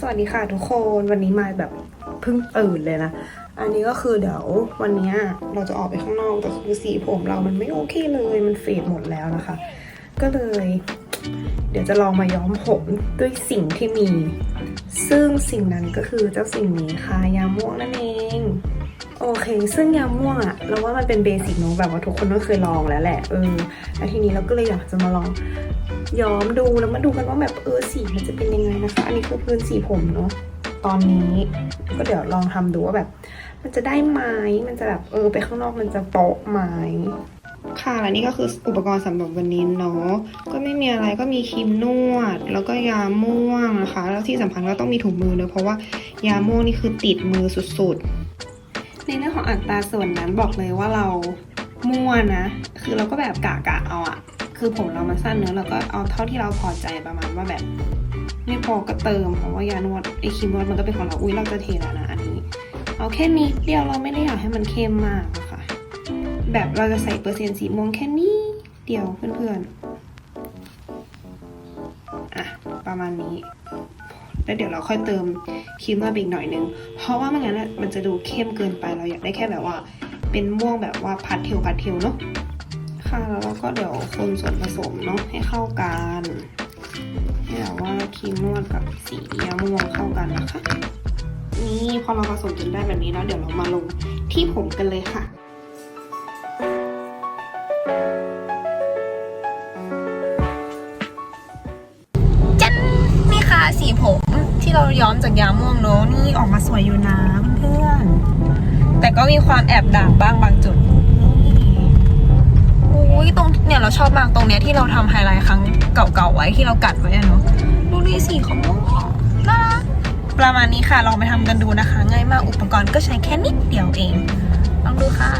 สวัสดีค่ะทุกคนวันนี้มาแบบเพิ่งตื่นเลยนะ อันนี้ก็คือเดี๋ยววันนี้เราจะออกไปข้างนอกแต่คือสีผมเรามันไม่โอเคเลยมันเฟดหมดแล้วนะคะ ก็เลย เดี๋ยวจะลองมาย้อมผมด้วยสิ่งที่มี ซึ่งสิ่งนั้นก็คือเจ้าสิ่งนี้ค่ะยาม่วงนั่นเอง โอเค ซึ่งยาม่วงอะเราว่ามันเป็นเบสิกเนอะแบบว่าทุกคนต้องเคยลองแล้วแหละเออแล้วทีนี้เราก็เลยอยากจะมาลองย้อมดูแล้วมาดูกันว่าแบบเออสีมันจะเป็นยังไงนะคะ อันนี้คือพื้นสีผมเนาะตอนนี้ก็เดี๋ยวลองทำดูว่าแบบ มันจะได้ไหมมันจะแบบเออ ไปข้างนอกมันจะโป๊ะไหมค่ะและนี่ก็คืออุปกรณ์สำหรับวันนี้เนาะก็ไม่มีอะไรก็มีครีมนวด แล้วก็ยาม่วงนะคะ แล้วที่สำคัญก็ต้องมีถุงมือเนอะเพราะว่ายาม่วงนี่คือติดมือสุดๆ ในเรื่องของอัตราส่วนนั้นบอกเลยว่าเรามั่วนะ คือเราก็แบบกะกะเอาอะคือผมเรามันสั้นเนื้อเราก็เอาเท่าที่เราพอใจประมาณว่าแบบ ไม่พอก็เติมเพราะว่ายานวดไอครีมนวดมันก็เป็นของเราอุ้ยเราจะเทแล้วนะอันนี้ เอาแค่นี้เดียวเราไม่ได้อยากให้มันเข้มมากอะค่ะ แบบเราจะใส่เปอร์เซ็นต์สีม่วงแค่นี้ เดียวเพื่อนๆอะประมาณนี้ แล้วเดี๋ยวเราค่อยเติมครีมนวดไปอีกหน่อยนึง เพราะว่าไม่งั้นอะมันจะดูเข้มเกินไปเราอยากได้แค่แบบว่า เป็นม่วงแบบว่าพัดเทลพัดเทลเนาะค่ะแล้วเราก็เดี๋ยวคนส่วนผสมเนาะให้เข้ากันให้แบบว่าครีมนวดกับสียม่วงเข้ากันนะคะนี่พอเราผสมจนได้แบบนี้แล้วเดี๋ยวเรามาลงที่ผมกันเลยค่ะจันนี่ค่ะสีผม ที่เราย้อมจากยาม่วงเนอะนี่ออกมาสวยอยู่นะเพื่อนแต่ก็มีความแอบด่างบ้างบางจุดอุ้ยตรงเนี่ยเราชอบมากตรงเนี้ยที่เราทำไฮไลท์ครั้งเก่าๆไว้ที่เรากัดไว้อะเนาะดูดิสีเขาม่วงน่ารักประมาณนี้ค่ะลองไปทำกันดูนะคะ ง่ายมากอุปกรณ์ก็ใช้แค่นิดเดียวเองลองดูค่ะ